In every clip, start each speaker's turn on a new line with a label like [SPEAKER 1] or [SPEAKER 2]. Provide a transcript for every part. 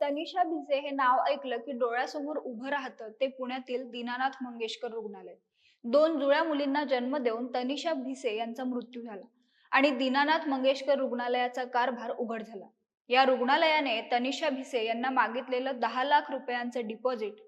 [SPEAKER 1] तनिषा भिसे हे नाव ऐकलं की डोळ्यासमोर उभं राहतं ते पुण्यातील दीनानाथ मंगेशकर रुग्णालय. दोन जुळ्या मुलींना जन्म देऊन तनिषा भिसे यांचा मृत्यू झाला आणि दीनानाथ मंगेशकर रुग्णालयाचा कारभार उघड झाला. या रुग्णालयाने तनिषा भिसे यांना मागितलेलं दहा लाख रुपयांचं डिपॉझिट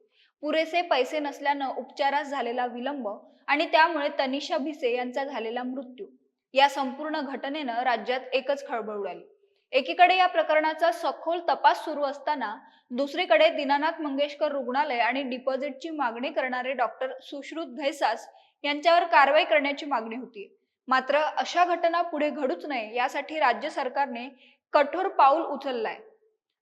[SPEAKER 1] पुरेसे पैसे नसल्यानं उपचारास झालेला विलंब आणि त्यामुळे तनिषा भिसे यांचा झालेला मृत्यू या संपूर्ण घटनेनं राज्यात एकच खळबळ उडाली. एकीकडे या प्रकरणाचा सखोल तपास सुरू असताना दुसरीकडे दीनानाथ मंगेशकर रुग्णालय आणि डिपॉझिटची मागणी करणारे डॉक्टर सुश्रुत घैसास यांच्यावर कारवाई करण्याची मागणी होती. मात्र अशा घटना पुढे घडूच नये यासाठी राज्य सरकारने कठोर पाऊल उचललाय.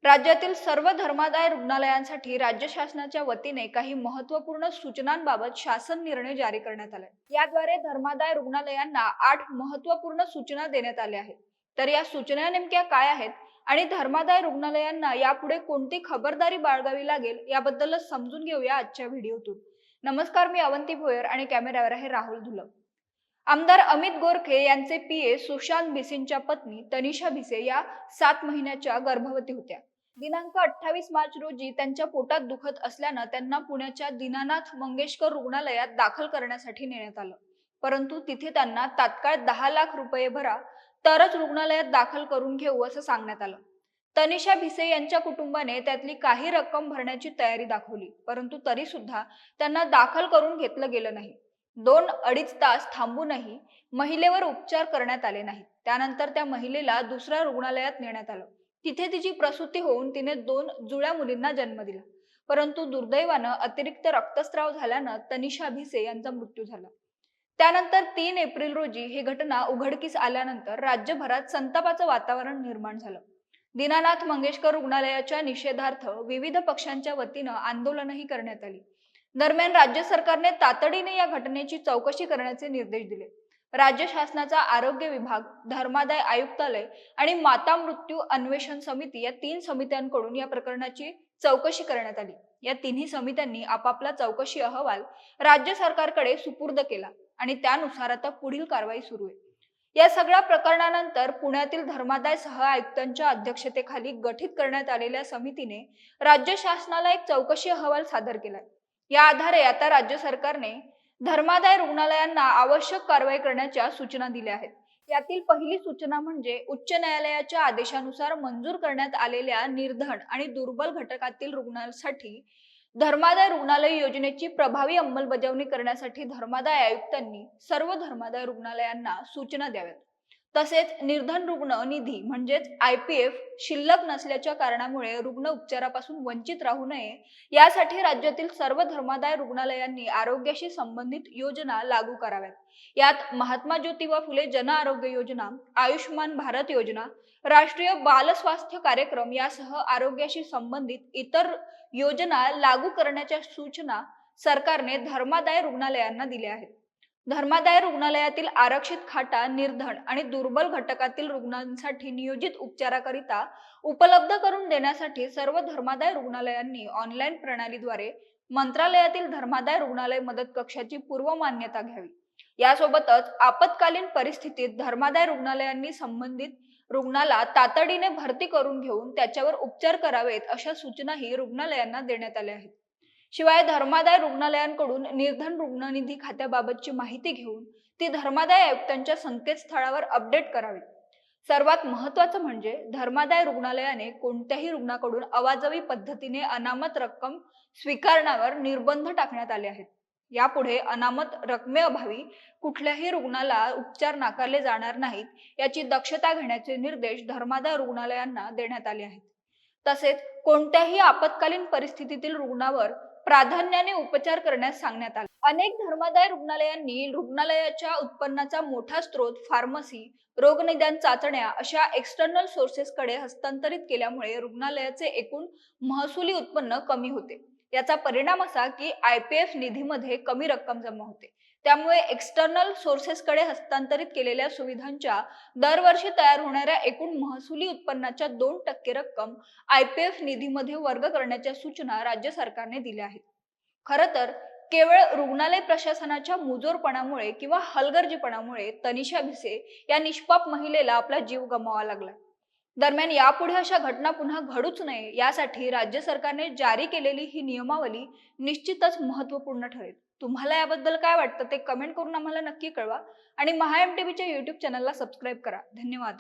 [SPEAKER 1] राज्यातील सर्व धर्मादाय रुग्णालयांसाठी राज्य शासनाच्या वतीने काही महत्त्वपूर्ण सूचनांबाबत शासन निर्णय जारी करण्यात आलाय. याद्वारे धर्मादाय रुग्णालयांना आठ महत्त्वपूर्ण सूचना देण्यात आल्या आहेत. तर या सूचना नेमक्या काय आहेत आणि धर्मादाय रुग्णालयांना यापुढे कोणती खबरदारी बाळगावी लागेल याबद्दलच समजून घेऊया आजच्या व्हिडिओतून. नमस्कार मी अवंती भोयर आणि कॅमेऱ्यावर आहे राहुल धुलम. आमदार अमित गोरखे यांचे पीए सुशांत भिसेंच्या पत्नी तनिषा भिसे या सात महिन्याच्या गर्भवती होत्या. दिनांक अठ्ठावीस मार्च रोजी त्यांच्या पोटात दुखत असल्यानं त्यांना पुण्याच्या दीनानाथ मंगेशकर रुग्णालयात दाखल करण्यासाठी नेण्यात आलं. परंतु तिथे त्यांना तात्काळ दहा लाख रुपये भरा तरच रुग्णालयात दाखल करून घेऊ असं सांगण्यात आलं. तनिषा भिसे यांच्या कुटुंबाने त्यातली काही रक्कम भरण्याची तयारी दाखवली परंतु तरी सुद्धा त्यांना दाखल करून घेतलं गेलं नाही. दोन अडीच तास थांबूनही महिलेवर उपचार करण्यात आले नाहीत. त्यानंतर त्या महिलेला दुसऱ्या रुग्णालयात नेण्यात आलं. तिथे तिची प्रसूती होऊन तिने दोन जुळ्या मुलींना जन्म दिला. परंतु दुर्दैवानं अतिरिक्त रक्तस्राव झाल्यानं तनिषा भिसे यांचा मृत्यू झाला. त्यानंतर तीन एप्रिल रोजी ही घटना उघडकीस आल्यानंतर राज्यभरात संतापाचं वातावरण निर्माण झालं. दीनानाथ मंगेशकर रुग्णालयाच्या निषेधार्थ विविध पक्षांच्या वतीनं आंदोलनही करण्यात आली. दरम्यान राज्य सरकारने तातडीने या घटनेची चौकशी करण्याचे निर्देश दिले. राज्य शासनाचा आरोग्य विभाग धर्मादाय आयुक्तालय आणि माता मृत्यू अन्वेषण समिती या तीन समित्यांकडून या प्रकरणाची चौकशी करण्यात आली. या तिन्ही समित्यांनी आपापला चौकशी अहवाल राज्य सरकारकडे सुपूर्द केला. आणि त्यानुसार आता पुढील कारवाई सुरू आहे. या सगळ्या प्रकरणानंतर पुण्यातील धर्मादाय सह आयुक्तांच्या अध्यक्षतेखाली गठीत करण्यात आलेल्या समितीने राज्य शासनाला एक चौकशी अहवाल सादर केलाय. या आधारे आता राज्य सरकारने धर्मादाय रुग्णालयांना आवश्यक कारवाई करण्याच्या सूचना दिल्या आहेत. यातील पहिली सूचना म्हणजे उच्च न्यायालयाच्या आदेशानुसार मंजूर करण्यात आलेल्या निर्धन आणि दुर्बल घटकातील रुग्णांसाठी धर्मादाय रुग्णालय योजनेची प्रभावी अंमलबजावणी करण्यासाठी धर्मादाय आयुक्तांनी सर्व धर्मादाय रुग्णालयांना सूचना द्याव्यात. तसेच निर्धन रुग्ण निधी म्हणजेच आय पी एफ शिल्लक नसल्याच्या कारणामुळे रुग्ण उपचारापासून वंचित राहू नये यासाठी राज्यातील सर्व धर्मादाय रुग्णालयांनी आरोग्याशी संबंधित योजना लागू कराव्यात. यात महात्मा ज्योतिबा फुले जन आरोग्य योजना आयुष्यमान भारत योजना राष्ट्रीय बाल स्वास्थ्य कार्यक्रम यासह आरोग्याशी संबंधित इतर योजना लागू करण्याच्या सूचना सरकारने धर्मादाय रुग्णालयांना दिल्या आहेत. धर्मादाय रुग्णालयातील आरक्षित खाटा निर्धन आणि दुर्बल घटकातील रुग्णांसाठी नियोजित उपचाराकरिता उपलब्ध करून देण्यासाठी सर्व धर्मादाय रुग्णालयांनी ऑनलाईन प्रणालीद्वारे मंत्रालयातील धर्मादाय रुग्णालय मदत कक्षाची पूर्व मान्यता घ्यावी. यासोबतच आपत्कालीन परिस्थितीत धर्मादाय रुग्णालयांनी संबंधित रुग्णाला तातडीने भरती करून घेऊन त्याच्यावर उपचार करावेत अशा सूचनाही रुग्णालयांना देण्यात आल्या आहेत. शिवाय धर्मादाय रुग्णालयांकडून निर्धन रुग्णनिधी खात्याबाबतची माहिती घेऊन ती धर्मादाय आयुक्तांच्या संकेतस्थळावर अपडेट करावी. सर्वात महत्वाचं म्हणजे धर्मादाय रुग्णालयाने कोणत्याही रुग्णाकडून अवाजवी पद्धतीने अनामत रक्कम स्वीकारण्यावर निर्बंध टाकण्यात आले आहेत. यापुढे अनामत रकमेअभावी कुठल्याही रुग्णाला उपचार नाकारले जाणार नाहीत याची दक्षता घेण्याचे निर्देश धर्मादाय रुग्णालयांना देण्यात आले आहेत. तसेच कोणत्याही आपत्कालीन परिस्थितीतील रुग्णावर प्राधान्याने उपचार करण्यास सांगण्यात आले. अनेक धर्मादाय रुग्णालयांनी रुग्णालयाच्या उत्पन्नाचा मोठा स्रोत फार्मसी रोगनिदान चाचण्या अशा एक्सटर्नल सोर्सेसकडे हस्तांतरित केल्यामुळे रुग्णालयाचे एकूण महसुली उत्पन्न कमी होते. याचा परिणाम असा की आय पी एफ निधीमध्ये कमी रक्कम जमा होते. त्यामुळे एक्सटर्नल सोर्सेसकडे हस्तांतरित केलेल्या सुविधांच्या दरवर्षी तयार होणाऱ्या एकूण महसुली उत्पन्नाच्या दोन टक्के रक्कम आय पी एफ निधीमध्ये वर्ग करण्याच्या सूचना राज्य सरकारने दिल्या आहेत. खरं तर केवळ रुग्णालय प्रशासनाच्या मुजोरपणामुळे किंवा हलगर्जीपणामुळे तनिषा भिसे या निष्पाप महिलेला आपला जीव गमावा लागला. दरम्यान यापुढे अशा घटना पुन्हा घडूच नये यासाठी राज्य सरकारने जारी केलेली ही नियमावली निश्चितच महत्त्वपूर्ण ठरेल. तुम्हाला याबद्दल काय वाटतं ते कमेंट करून आम्हाला नक्की कळवा. आणि महा एम टी व्हीच्या युट्यूब चॅनलला सबस्क्राईब करा. धन्यवाद.